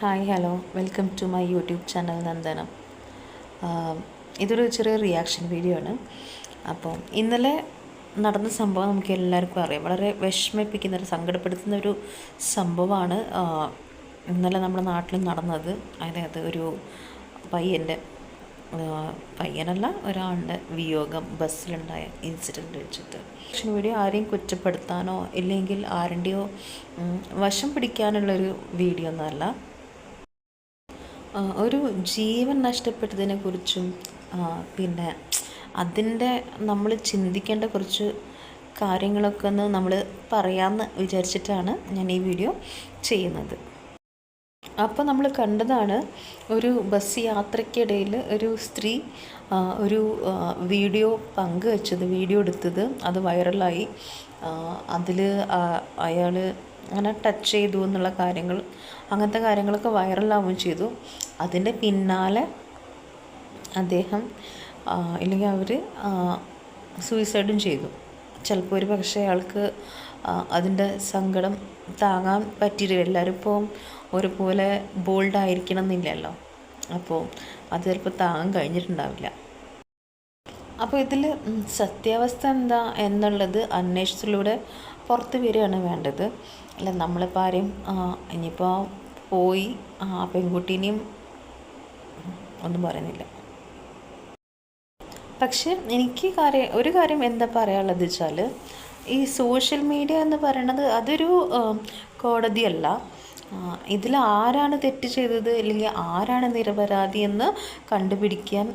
Hi hello. Welcome to my YouTube channel Nandanam. ഇതൊരു ചെറിയ reaction video ആണ്. അപ്പോൾ ഇന്നലെ നടന്ന സംഭവം നമുക്ക് എല്ലാവർക്കും അറിയാം. വളരെ വിഷമിപ്പിക്കുന്ന ഒരു സങ്കടപ്പെടുത്തുന്ന ഒരു സംഭവമാണ് ഇന്നലെ നമ്മുടെ നാട്ടിൽ നടന്നത്. അതായത് ഒരു പയ്യന്റെ പയ്യനല്ല ഒരാളുടെ വിയോഗം ബസ്സിലുണ്ടായ ഇൻസിഡന്റ് വെച്ചിട്ട്. പക്ഷേ വീഡിയോ ആരെയും കുറ്റപ്പെടുത്താനോ ഇല്ലെങ്കിൽ ആരുടെയോ വശം പിടിക്കാനുള്ളൊരു വീഡിയോ ഒന്നുമല്ല ആ, ഒരു ജീവൻ നഷ്ടപ്പെട്ടതിനെ കുറിച്ചും പിന്നെ അതിന്റെ നമ്മൾ ചിന്തിക്കേണ്ട കുറച്ച് കാര്യങ്ങളൊക്കെ ഒന്ന് നമ്മൾ പറയാമെന്ന് വിചാരിച്ചിട്ടാണ് ഞാൻ ഈ വീഡിയോ ചെയ്യുന്നത്. അപ്പോൾ നമ്മൾ കണ്ടതാണ് ഒരു ബസ് യാത്രയ്ക്കിടയിൽ ഒരു സ്ത്രീ ഒരു വീഡിയോ പങ്കുവച്ചത് വീഡിയോ എടുത്തത്. അത് വൈറലായി. അതിൽ അയാൾ അങ്ങനെ ടച്ച് ചെയ്തു എന്നുള്ള കാര്യങ്ങൾ അങ്ങനത്തെ കാര്യങ്ങളൊക്കെ വൈറലാവുകയും ചെയ്തു. അതിന്റെ പിന്നാലെ അദ്ദേഹം ഇല്ലെങ്കിൽ അവർ സൂയിസൈഡും ചെയ്തു. ചിലപ്പോൾ ഒരു പക്ഷേ അയാൾക്ക് അതിന്റെ സങ്കടം താങ്ങാൻ പറ്റിയില്ല. എല്ലാവരും ഇപ്പോൾ ഒരുപോലെ ബോൾഡ് ആയിരിക്കണം എന്നില്ലല്ലോ. അപ്പോൾ അത് ചിലപ്പോൾ താങ്ങാൻ കഴിഞ്ഞിട്ടുണ്ടാവില്ല. അപ്പോൾ ഇതിൽ സത്യാവസ്ഥ എന്താ എന്നുള്ളത് അന്വേഷണത്തിലൂടെ പുറത്ത് വരികയാണ് വേണ്ടത്. അല്ല നമ്മളിപ്പോൾ ആരെയും ഇനിയിപ്പോൾ പോയി ആ പെൺകുട്ടീനെയും ഒന്നും പറയുന്നില്ല. പക്ഷേ എനിക്ക് കാര്യം ഒരു കാര്യം എന്താ പറയാനുള്ളത് വെച്ചാൽ ഈ സോഷ്യൽ മീഡിയ എന്ന് പറയുന്നത് അതൊരു കോടതിയല്ല. ഇതിൽ ആരാണ് തെറ്റ് ചെയ്തത് അല്ലെങ്കിൽ ആരാണ് നിരപരാധി എന്ന് കണ്ടുപിടിക്കാൻ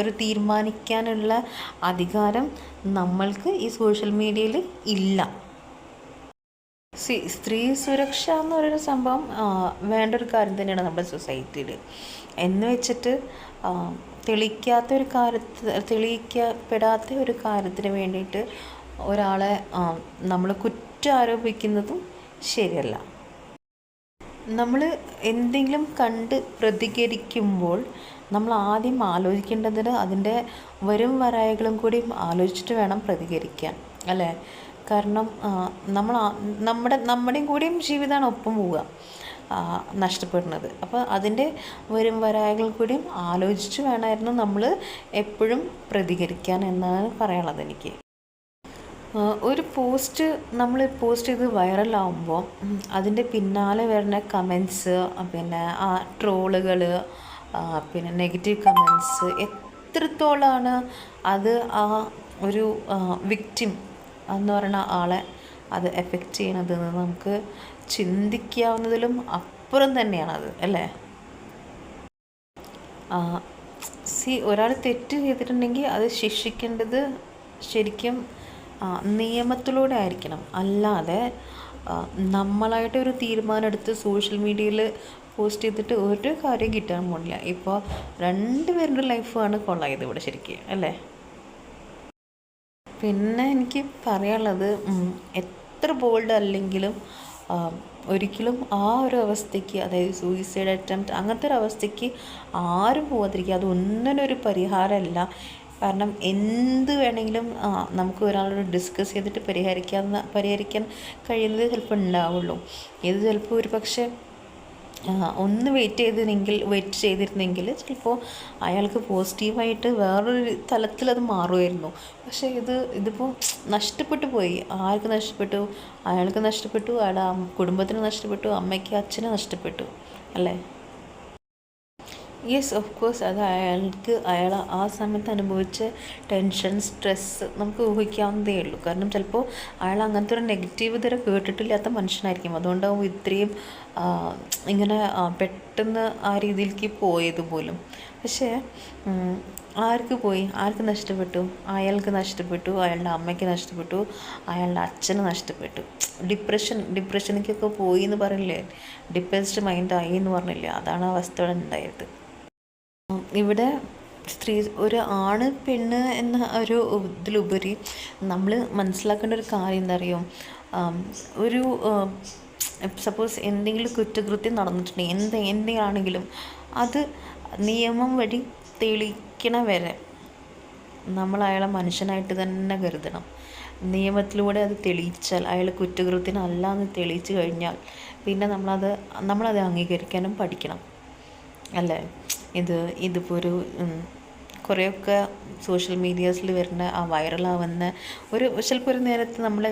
ഒരു തീരുമാനിക്കാനുള്ള അധികാരം നമ്മൾക്ക് ഈ സോഷ്യൽ മീഡിയയിൽ ഇല്ല. സ്ത്രീ സുരക്ഷ എന്ന് പറയുന്ന സംഭവം വേണ്ട ഒരു കാര്യം തന്നെയാണ് നമ്മുടെ സൊസൈറ്റിയിൽ. എന്ന് വെച്ചിട്ട് തെളിയിക്കാത്ത ഒരു കാര്യത്തിൽ തെളിയിക്കപ്പെടാത്ത ഒരു കാര്യത്തിന് വേണ്ടിയിട്ട് ഒരാളെ നമ്മൾ കുറ്റം ആരോപിക്കുന്നതും ശരിയല്ല. നമ്മൾ എന്തെങ്കിലും കണ്ട് പ്രതികരിക്കുമ്പോൾ നമ്മൾ ആദ്യം ആലോചിക്കേണ്ടതിന് അതിന്റെ വരും വരായകളും കൂടി ആലോചിച്ചിട്ട് വേണം പ്രതികരിക്കാൻ അല്ലേ? കാരണം നമ്മൾ നമ്മുടെ നമ്മുടെയും കൂടിയും ജീവിതമാണ് ഒപ്പം പോവുക നഷ്ടപ്പെടുന്നത്. അപ്പോൾ അതിന്റെ വരും വരായകൾ കൂടിയും ആലോചിച്ച് വേണമായിരുന്നു നമ്മൾ എപ്പോഴും പ്രതികരിക്കാൻ എന്നാണ് പറയാനുള്ളത് എനിക്ക്. ഒരു പോസ്റ്റ് നമ്മൾ പോസ്റ്റ് ചെയ്ത് വൈറലാവുമ്പോൾ അതിന്റെ പിന്നാലെ വരുന്ന കമൻസ് പിന്നെ ആ ട്രോളുകൾ പിന്നെ നെഗറ്റീവ് കമൻസ് എത്രത്തോളമാണ് അത് ആ ഒരു വിക്റ്റിം എന്ന് പറയുന്ന ആളെ അത് എഫക്റ്റ് ചെയ്യണതെന്ന് നമുക്ക് ചിന്തിക്കാവുന്നതിലും അപ്പുറം തന്നെയാണത് അല്ലേ? സി ഒരാൾ തെറ്റ് ചെയ്തിട്ടുണ്ടെങ്കിൽ അത് ശിക്ഷിക്കേണ്ടത് ശരിക്കും നിയമത്തിലൂടെ ആയിരിക്കണം. അല്ലാതെ നമ്മളായിട്ട് ഒരു തീരുമാനം എടുത്ത് സോഷ്യൽ മീഡിയയിൽ പോസ്റ്റ് ചെയ്തിട്ട് ഒരു കാര്യം കിട്ടാൻ പോണില്ല. ഇപ്പോൾ രണ്ടുപേരുടെ ലൈഫാണ് കൊള്ളായത് ഇവിടെ ശരിക്കും അല്ലേ? പിന്നെ എനിക്ക് പറയാനുള്ളത് എത്ര ബോൾഡ് അല്ലെങ്കിലും ഒരിക്കലും ആ ഒരു അവസ്ഥയ്ക്ക് അതായത് സൂയിസൈഡ് അറ്റംപ്റ്റ് അങ്ങനത്തെ ഒരു അവസ്ഥയ്ക്ക് ആരും പോകാതിരിക്കുക അതൊന്നിനൊരു പരിഹാരമല്ല. കാരണം എന്ത് വേണമെങ്കിലും നമുക്ക് ഒരാളോട് ഡിസ്കസ് ചെയ്തിട്ട് പരിഹരിക്കാൻ പരിഹരിക്കാൻ കഴിയുന്നത് ചിലപ്പോൾ ഉണ്ടാവുള്ളൂ. ഇത് ചിലപ്പോൾ ഒരു പക്ഷേ ഒന്ന് വെയിറ്റ് ചെയ്തിരുന്നെങ്കിൽ വെയിറ്റ് ചെയ്തിരുന്നെങ്കിൽ ചിലപ്പോൾ അയാൾക്ക് പോസിറ്റീവായിട്ട് വേറൊരു തലത്തിൽ അത് മാറുമായിരുന്നു. പക്ഷേ ഇത് ഇതിപ്പോൾ നഷ്ടപ്പെട്ടു പോയി. ആർക്ക് നഷ്ടപ്പെട്ടു? അയാൾക്ക് നഷ്ടപ്പെട്ടു. അയാളുടെ കുടുംബത്തിന് നഷ്ടപ്പെട്ടു. അമ്മയ്ക്ക് അച്ഛന് നഷ്ടപ്പെട്ടു. അല്ലേ? യെസ് ഓഫ് കോഴ്സ് അത് അയാൾക്ക് അയാൾ ആ സമയത്ത് അനുഭവിച്ച ടെൻഷൻ സ്ട്രെസ്സ് നമുക്ക് ഊഹിക്കാവുന്നതേ ഉള്ളൂ. കാരണം ചിലപ്പോൾ അയാൾ അങ്ങനത്തെ ഒരു നെഗറ്റീവ് തരം കേട്ടിട്ടില്ലാത്ത മനുഷ്യനായിരിക്കും. അതുകൊണ്ടാവും ഇത്രയും ഇങ്ങനെ പെട്ടെന്ന് ആ രീതിയിലേക്ക് പോയത് പോലും. പക്ഷേ ആർക്ക് പോയി? ആർക്ക് നഷ്ടപ്പെട്ടു? അയാൾക്ക് നഷ്ടപ്പെട്ടു അയാളുടെ അമ്മയ്ക്ക് നഷ്ടപ്പെട്ടു അയാളുടെ അച്ഛന് നഷ്ടപ്പെട്ടു. ഡിപ്രഷൻ ഡിപ്രഷനിലേക്കൊക്കെ പോയി എന്ന് പറഞ്ഞില്ലേ ഡിപ്രസ്ഡ് മൈൻഡായി എന്ന് പറഞ്ഞില്ലേ? അതാണ് അവസ്ഥ ഉണ്ടായത്. ഇവിടെ സ്ത്രീ ഒരു ആണ് പെണ്ണ് എന്ന ഒരു ഇതിലുപരി നമ്മൾ മനസ്സിലാക്കേണ്ട ഒരു കാര്യം എന്താ ഒരു സപ്പോസ് എന്തെങ്കിലും കുറ്റകൃത്യം നടന്നിട്ടുണ്ടെങ്കിൽ എന്ത് എന്തെങ്കിലാണെങ്കിലും അത് നിയമം വഴി തെളിയിക്കണ വരെ നമ്മൾ അയാളെ മനുഷ്യനായിട്ട് തന്നെ കരുതണം. നിയമത്തിലൂടെ അത് തെളിയിച്ചാൽ അയാൾ കുറ്റകൃത്യനല്ല എന്ന് തെളിയിച്ചു കഴിഞ്ഞാൽ പിന്നെ നമ്മളത് നമ്മളത് അംഗീകരിക്കാനും പഠിക്കണം. അല്ലേ? ഇത് ഇതിപ്പോൾ ഒരു കുറേയൊക്കെ സോഷ്യൽ മീഡിയാസിൽ വരുന്ന ആ വൈറലാവുന്ന ഒരു ചിലപ്പോൾ ഒരു നേരത്ത് നമ്മൾ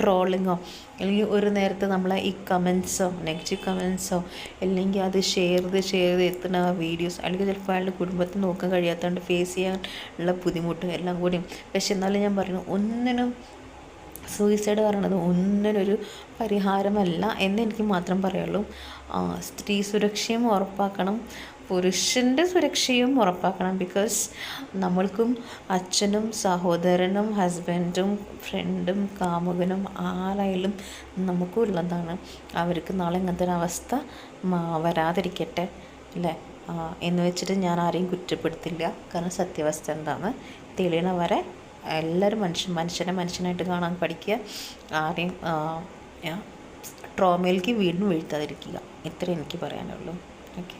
ട്രോളിങ്ങോ അല്ലെങ്കിൽ ഒരു നേരത്തെ നമ്മളെ ഈ കമൻസോ നെഗറ്റീവ് കമൻസോ അല്ലെങ്കിൽ അത് ഷെയർ ചെയ്ത് ഷെയർ ചെയ്ത് എത്തുന്ന വീഡിയോസ് അല്ലെങ്കിൽ ചിലപ്പോൾ അയാളുടെ കുടുംബത്തെ നോക്കാൻ കഴിയാത്തതുകൊണ്ട് ഫേസ് ചെയ്യാനുള്ള ബുദ്ധിമുട്ടും എല്ലാം കൂടിയും. പക്ഷെ എന്നാലും ഞാൻ പറയുന്നു ഒന്നിനും സൂയിസൈഡ് പറയണത് ഒന്നിനൊരു പരിഹാരമല്ല എന്ന് എനിക്ക് മാത്രം പറയുള്ളൂ. സ്ത്രീ സുരക്ഷയും ഉറപ്പാക്കണം പുരുഷന്റെ സുരക്ഷയും ഉറപ്പാക്കണം. ബിക്കോസ് നമ്മൾക്കും അച്ഛനും സഹോദരനും ഹസ്ബൻഡും ഫ്രണ്ടും കാമുകനും ആരായാലും നമുക്കും ഉള്ളതാണ്. അവർക്ക് നാളെ ഇങ്ങനത്തെ ഒരു അവസ്ഥ വരാതിരിക്കട്ടെ അല്ലേ? എന്ന് വെച്ചിട്ട് ഞാൻ ആരെയും കുറ്റപ്പെടുത്തില്ല. കാരണം സത്യാവസ്ഥ എന്താണ്? തെളിയണ വരെ എല്ലാവരും മനുഷ്യൻ മനുഷ്യനെ മനുഷ്യനായിട്ട് കാണാൻ പഠിക്കുക. ആരെയും ട്രോമയിലേക്ക് വീണ്ടും വീഴ്ത്താതിരിക്കുക. ഇത്രയും എനിക്ക് പറയാനുള്ളൂ. ഓക്കെ